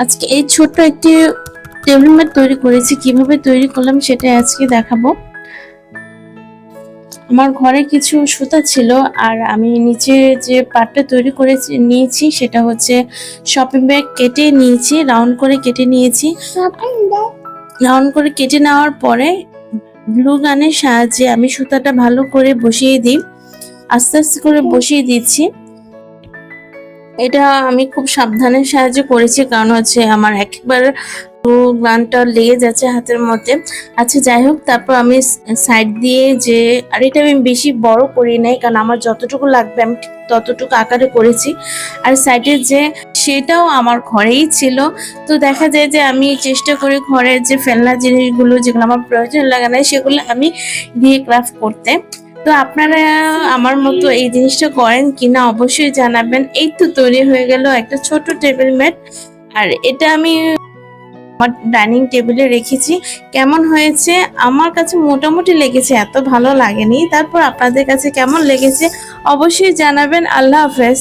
আজকে এই ছোট্ট একটি টেবিল ম্যাট তৈরি করেছি। কীভাবে তৈরি করলাম সেটা আজকে দেখাবো। আমার ঘরে কিছু সুতা ছিল আর আমি নিচে যে পাটটা তৈরি করেছি নিয়েছি সেটা হচ্ছে শপিং ব্যাগ কেটে নিয়েছি রাউন্ড করে কেটে নিয়েছি। রাউন্ড করে কেটে নেওয়ার পরে গ্লু গানের সাহায্যে আমি সুতাটা ভালো করে বসিয়ে দিই। আস্তে আস্তে করে বসিয়ে দিচ্ছি। এটা আমি খুব সাবধানের সাহায্যে করেছি, কারণ হচ্ছে আমার একবার গানটা লেগে যাচ্ছে হাতের মধ্যে। আচ্ছা যাই হোক, তারপর আমি সাইড দিয়ে যে, আর এটা আমি বেশি বড় করি নাই, কারণ আমার যতটুকু লাগবে আমি ততটুকু আকারে করেছি। আর সাইডের যে, সেটাও আমার ঘরেই ছিল। তো দেখা যায় যে, আমি চেষ্টা করি ঘরের যে ফেলনা জিনিসগুলো, যেগুলো আমার প্রয়োজন লাগে না সেগুলো আমি দিয়ে ক্রাফট করতে। তো আপনারা আমার মতো এই জিনিসটা করেন কিনা অবশ্যই জানাবেন। এই তো তৈরি হয়ে গেল একটা ছোট টেবিল ম্যাট আর এটা আমি আমার ডাইনিং টেবিলে রেখেছি। কেমন হয়েছে? আমার কাছে মোটামুটি লেগেছে, এত ভালো লাগেনি। তারপর আপনাদের কাছে কেমন লেগেছে? অবশ্যই জানাবেন। আল্লাহ হাফেজ।